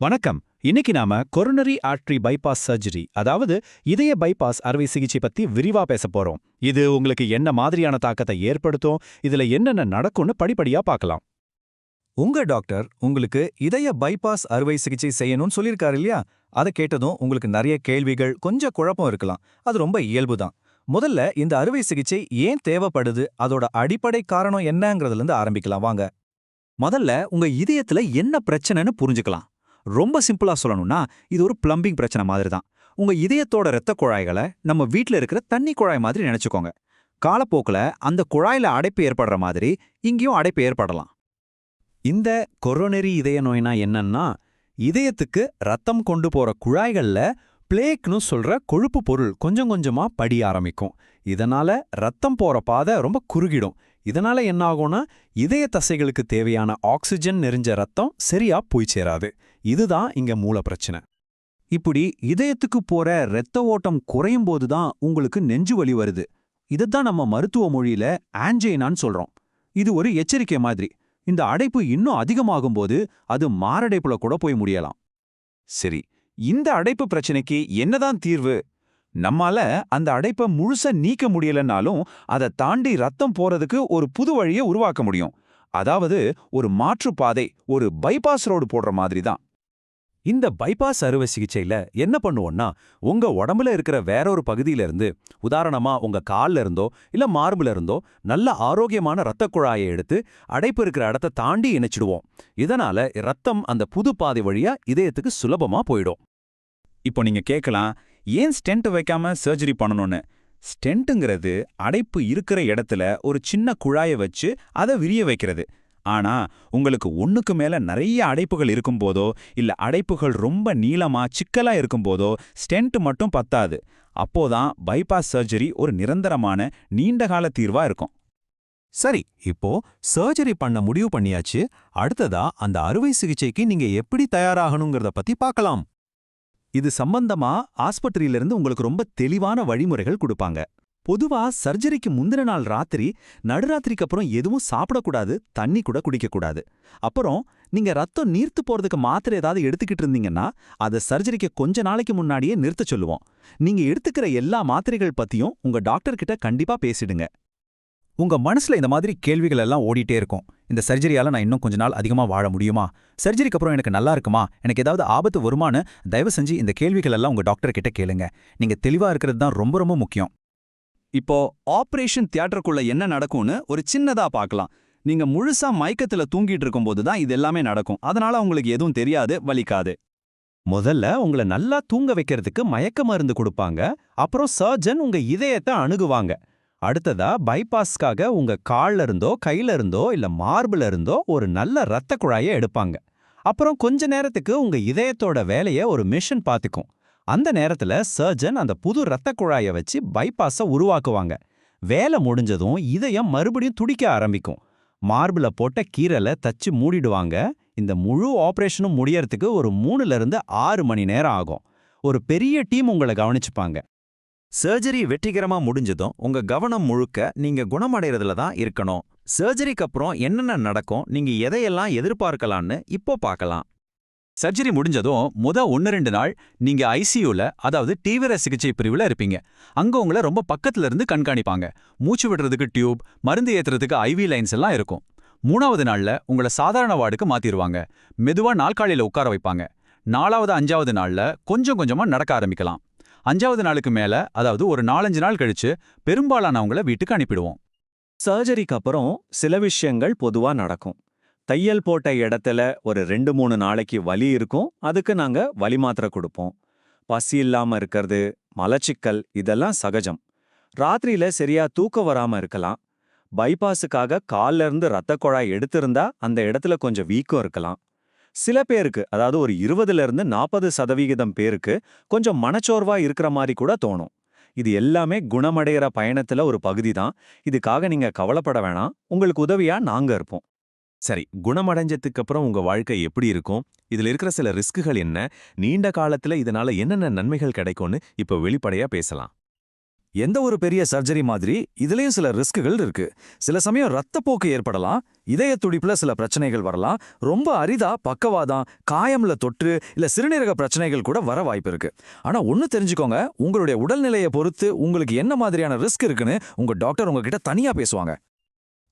வணக்கம். இன்னைக்கு நாம கொரோனரி ஆர்ட்ரி பைபாஸ் சர்ஜரி அதாவது இதய பைபாஸ் அறுவை சிகிச்சை பத்தி விரிவா பேச போறோம். இது உங்களுக்கு என்ன மாதிரியான தாக்கத்தை ஏற்படுத்தும் இதுல என்னென்ன நடக்கும்னு படிப்படியா பார்க்கலாம். உங்க டாக்டர் உங்களுக்கு இதய பைபாஸ் அறுவை சிகிச்சை செய்யணும்னு சொல்லியிருக்காரு இல்லையா? அதை கேட்டதும் உங்களுக்கு நிறைய கேள்விகள் கொஞ்சம் குழப்பம் இருக்கலாம். அது ரொம்ப இயல்புதான் முதல்ல இந்த அறுவை சிகிச்சை ஏன் தேவைப்படுது அதோட அடிப்படை காரணம் என்னங்கிறதுல இருந்து ஆரம்பிக்கலாம். வாங்க. முதல்ல உங்க இதயத்துல என்ன பிரச்சனைன்னு புரிஞ்சுக்கலாம். ரொம்ப சிம்பிளா சொல்லணும்னா இது ஒரு பிளம்பிங் பிரச்சனை மாதிரி தான் உங்க இதயத்தோட இரத்த குழாய்களை நம்ம வீட்டில் இருக்கிற தண்ணி குழாய் மாதிரி நினைச்சுக்கோங்க. காலப்போக்குல அந்த குழாயில அடைப்பு ஏற்படுற மாதிரி இங்கேயும் அடைப்பு ஏற்படலாம். இந்த கொரோனரி இதய நோய்னா என்னன்னா இதயத்துக்கு ரத்தம் கொண்டு போற குழாய்கள்ல பிளேக்னு சொல்ற கொழுப்பு பொருள் கொஞ்சம் கொஞ்சமா படிய ஆரம்பிக்கும். இதனால ரத்தம் போற பாதை ரொம்ப குறுகிடும். இதனால என்ன ஆகும்னா இதய தசைகளுக்கு தேவையான ஆக்சிஜன் நெறிஞ்ச ரத்தம் சரியா போய் சேராது. இதுதான் இங்க மூல பிரச்சனை. இப்படி இதயத்துக்கு போற இரத்த ஓட்டம் குறையும் போதுதான் உங்களுக்கு நெஞ்சு வலி வருது. இதைத்தான் நம்ம மருத்துவ மொழியில ஆன்ஜைனான்னு சொல்றோம். இது ஒரு எச்சரிக்கை மாதிரி. இந்த அடைப்பு இன்னும் அதிகமாகும் போது அது மாரடைப்புல கூட போய் முடியலாம். சரி இந்த அடைப்பு பிரச்சனைக்கு என்னதான் தீர்வு? நம்மால அந்த அடைப்பை முழுசா நீக்க முடியலனாலும் அதை தாண்டி ரத்தம் போறதுக்கு ஒரு புது வழியை உருவாக்க முடியும். அதாவது ஒரு மாற்று பாதை ஒரு பைபாஸ் ரோடு போடுற மாதிரி தான். இந்த பைபாஸ் அறுவை சிகிச்சையில என்ன பண்ணுவோம்னா உங்க உடம்புல இருக்கிற வேறொரு பகுதியிலிருந்து பகுதியில இருந்து உதாரணமா உங்க கால்ல இருந்தோ இல்ல மார்புல இருந்தோ நல்ல ஆரோக்கியமான இரத்த குழாயை எடுத்து அடைப்பு இருக்கிற இடத்த தாண்டி இணைச்சிடுவோம். இதனால ரத்தம் அந்த புது பாதை வழியா இதயத்துக்கு சுலபமா போயிடும். இப்போ நீங்க கேட்கலாம் ஏன் ஸ்டென்ட் வைக்காம சர்ஜரி பண்ணணும்னு? ஸ்டென்ட்டுங்கிறது அடைப்பு இருக்கிற இடத்துல ஒரு சின்ன குழாயை வச்சு அதை விரிய வைக்கிறது. ஆனா உங்களுக்கு ஒண்ணுக்கு மேல நிறைய அடைப்புகள் இருக்கும்போதோ இல்ல அடைப்புகள் ரொம்ப நீளமா சிக்கலா இருக்கும்போதோ ஸ்டென்ட் மட்டும் பத்தாது. அப்போதான் பைபாஸ் சர்ஜரி ஒரு நிரந்தரமான நீண்டகால தீர்வா இருக்கும். சரி இப்போ சர்ஜரி பண்ண முடிவு பண்ணியாச்சு. அடுத்ததா அந்த அறுவை சிகிச்சைக்கு நீங்க எப்படி தயாராகணுங்கிறத பத்தி பார்க்கலாம். இது சம்பந்தமா ஆஸ்பத்திரியிலிருந்து உங்களுக்கு ரொம்ப தெளிவான வழிமுறைகள் கொடுப்பாங்க. பொதுவா சர்ஜரிக்கு முந்தின நாள் ராத்திரி நடுராத்திரிக்கு அப்புறம் எதுவும் சாப்பிடக்கூடாது தண்ணி கூட குடிக்கக்கூடாது. அப்புறம் நீங்க ரத்தம் நீர்த்து போறதுக்கு மாத்திரை ஏதாவது எடுத்துக்கிட்டு இருந்தீங்கன்னா அதை சர்ஜரிக்கு கொஞ்ச நாளைக்கு முன்னாடியே நிறுத்த சொல்லுவோம். நீங்க எடுத்துக்கிற எல்லா மாத்திரைகள் பத்தியும் உங்க டாக்டர் கிட்ட கண்டிப்பா பேசிடுங்க. உங்க மனசுல இந்த மாதிரி கேள்விகள் எல்லாம் ஓடிட்டே இருக்கும். இந்த சர்ஜரியால நான் இன்னும் கொஞ்ச நாள் அதிகமா வாழ முடியுமா? சர்ஜரிக்கு அப்புறம் எனக்கு நல்லா இருக்குமா? எனக்கு ஏதாவது ஆபத்து வருமானு தயவு செஞ்சு இந்த கேள்விகள் எல்லாம் உங்க டாக்டர் கிட்ட கேளுங்க. நீங்க தெளிவா இருக்கிறது தான் ரொம்ப ரொம்ப முக்கியம். இப்போ ஆபரேஷன் தியேட்டருக்குள்ள என்ன நடக்கும்னு ஒரு சின்னதா பார்க்கலாம். நீங்க முழுசா மயக்கத்துல தூங்கிட்டு இருக்கும்போது தான் இது எல்லாமே நடக்கும். அதனால உங்களுக்கு எதுவும் தெரியாது வலிக்காது. முதல்ல உங்களை நல்லா தூங்க வைக்கிறதுக்கு மயக்க மருந்து கொடுப்பாங்க. அப்புறம் சர்ஜன் உங்க இதயத்தை அணுகுவாங்க. அடுத்ததா பைபாஸ்க்காக உங்க கால்ல இருந்தோ கையில இருந்தோ இல்ல மார்புல இருந்தோ ஒரு நல்ல ரத்த குழாயை எடுப்பாங்க. அப்புறம் கொஞ்ச நேரத்துக்கு உங்க இதயத்தோட வேலைய ஒரு மிஷின் பார்த்துக்கும் அந்த நேரத்துல சர்ஜன் அந்த புது ரத்த குழாயை வச்சு பைபாஸ உருவாக்குவாங்க. வேலை முடிஞ்சதும் இதயம் மறுபடியும் துடிக்க ஆரம்பிக்கும். மார்பிள போட்ட கீரலை தச்சு மூடிடுவாங்க. இந்த முழு ஆபரேஷனும் முடியறதுக்கு ஒரு மூணுல இருந்து ஆறு மணி நேரம் ஆகும். ஒரு பெரிய டீம் உங்களை கவனிச்சுப்பாங்க. சர்ஜரி வெற்றிகரமா முடிஞ்சதும் உங்க கவனம் முழுக்க நீங்க குணமடைறதுல தான் இருக்கணும். சர்ஜரிக்கு அப்புறம் என்னென்ன நடக்கும்? நீங்க எதையெல்லாம் எதிர்பார்க்கலாம்னு இப்போ பார்க்கலாம். சர்ஜரி முடிஞ்சதும் முத ஒன்று ரெண்டு நாள் நீங்க ஐசியூல அதாவது தீவிர சிகிச்சை பிரிவுல இருப்பீங்க. அங்க உங்களை ரொம்ப பக்கத்துல இருந்து கண்காணிப்பாங்க. மூச்சு விடுறதுக்கு டியூப் மருந்து ஏத்துறதுக்கு ஐவி லைன்ஸ் எல்லாம் இருக்கும். மூணாவது நாள்ல உங்களை சாதாரண வார்டுக்கு மாத்திடுவாங்க மெதுவா நாற்காலியில உட்கார வைப்பாங்க. நாலாவது அஞ்சாவது நாள்ல கொஞ்சம் கொஞ்சமா நடக்க ஆரம்பிக்கலாம். அஞ்சாவது நாளுக்கு மேல அதாவது ஒரு நாலஞ்சு நாள் கழிச்சு பெரும்பாலானவங்கள வீட்டுக்கு அனுப்பிடுவோம். சர்ஜரிக்கு அப்புறம் சில விஷயங்கள் பொதுவா நடக்கும். தையல் போட்ட இடத்துல ஒரு ரெண்டு மூணு நாளைக்கு வலி இருக்கும் அதுக்கு நாங்க வலி மாத்திரை கொடுப்போம். பசி இல்லாம இருக்கிறது மலச்சிக்கல் இதெல்லாம் சகஜம். ராத்திரியில சரியா தூக்கம் வராம இருக்கலாம். பைபாஸுக்காக கால்ல இருந்து ரத்த குழாய் எடுத்திருந்தா அந்த இடத்துல கொஞ்சம் வீக்கம் இருக்கலாம். சில பேருக்கு அதாவது ஒரு இருபதுலேருந்து நாற்பது சதவிகிதம் பேருக்கு கொஞ்சம் மனச்சோர்வா இருக்கிற மாதிரி கூட தோணும். இது எல்லாமே குணமடைகிற பயணத்துல ஒரு பகுதி தான் இதுக்காக நீங்க கவலைப்பட வேணாம். உங்களுக்கு உதவியா நாங்க இருப்போம். சரி குணமடைஞ்சதுக்கு அப்புறம் உங்க வாழ்க்கை எப்படி இருக்கும்? இதுல இருக்கிற சில ரிஸ்க்குகள் என்ன? நீண்ட காலத்துல இதனால என்னென்ன நன்மைகள் கிடைக்கும்னு இப்ப வெளிப்படையா பேசலாம். எந்த ஒரு பெரிய சர்ஜரி மாதிரி இதுலயும் சில ரிஸ்க்குகள் இருக்கு. சில சமயம் ரத்தப்போக்கு ஏற்படலாம் இதய துடிப்புல சில பிரச்சனைகள் வரலாம் ரொம்ப அரிதா பக்கவாதம் காயம்ல தொற்று இல்ல சிறுநீரக பிரச்சனைகள் கூட வர வாய்ப்பு இருக்கு. ஆனா ஒண்ணு தெரிஞ்சுக்கோங்க உங்களுடைய உடல்நிலையை பொறுத்து உங்களுக்கு என்ன மாதிரியான ரிஸ்க் இருக்குன்னு உங்க டாக்டர் உங்ககிட்ட தனியா பேசுவாங்க.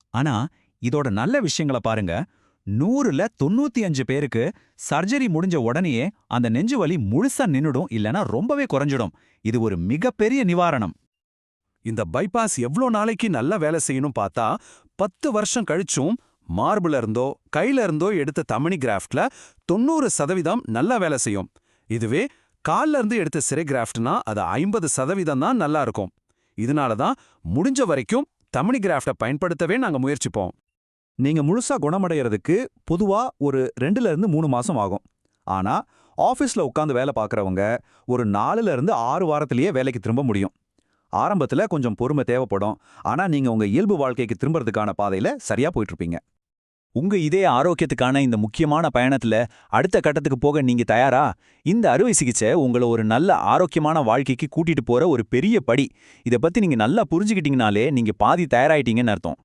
ஆனா இதோட நல்ல விஷயங்களை பாருங்க நூறுல தொண்ணூத்தி அஞ்சு பேருக்கு சர்ஜரி முடிஞ்ச உடனேயே அந்த நெஞ்சு வலி முழுசா நின்னுடும் இல்லனா ரொம்பவே குறைஞ்சிடும். இது ஒரு மிகப்பெரிய நிவாரணம். இந்த பைபாஸ் எவ்ளோ நாளைக்கு நல்லா வேலை செய்யணும் பார்த்தா பத்து வருஷம் கழிச்சும் மார்புல இருந்தோ கையில இருந்தோ எடுத்த தமனி கிராஃப்ட்ல தொண்ணூறு சதவீதம் நல்லா வேலை செய்யும். இதுவே கால்ல இருந்து எடுத்த சிறை கிராஃப்ட்னா அது ஐம்பது சதவீதம் தான் நல்லா இருக்கும். இதனால தான் முடிஞ்ச வரைக்கும் தமிழி கிராஃப்டை பயன்படுத்தவே நாங்க முயற்சிப்போம். நீங்க முழுசா குணமடைகிறதுக்கு பொதுவா ஒரு ரெண்டுல இருந்து மூணு மாசம் ஆகும். ஆனா ஆஃபீஸ்ல உட்காந்து வேலை பார்க்குறவங்க ஒரு நாலுல இருந்து ஆறு வாரத்திலேயே வேலைக்கு திரும்ப முடியும். ஆரம்பத்துல கொஞ்சம் பொறுமை தேவைப்படும். ஆனா நீங்க உங்க இயல்பு வாழ்க்கைக்கு திரும்புறதுக்கான பாதையில சரியா போயிட்டு இருப்பீங்க உங்க இதய ஆரோக்கியத்துக்கான இந்த முக்கியமான பயணத்துல அடுத்த கட்டத்துக்கு போக நீங்க தயாரா? இந்த அறுவை சிகிச்சை உங்களை ஒரு நல்ல ஆரோக்கியமான வாழ்க்கைக்கு கூட்டிட்டு போற ஒரு பெரிய படி. இத பத்தி நீங்க நல்லா புரிஞ்சுக்கிட்டீங்கனாலே நீங்க பாதி தயாராயிட்டீங்கன்னு அர்த்தம்.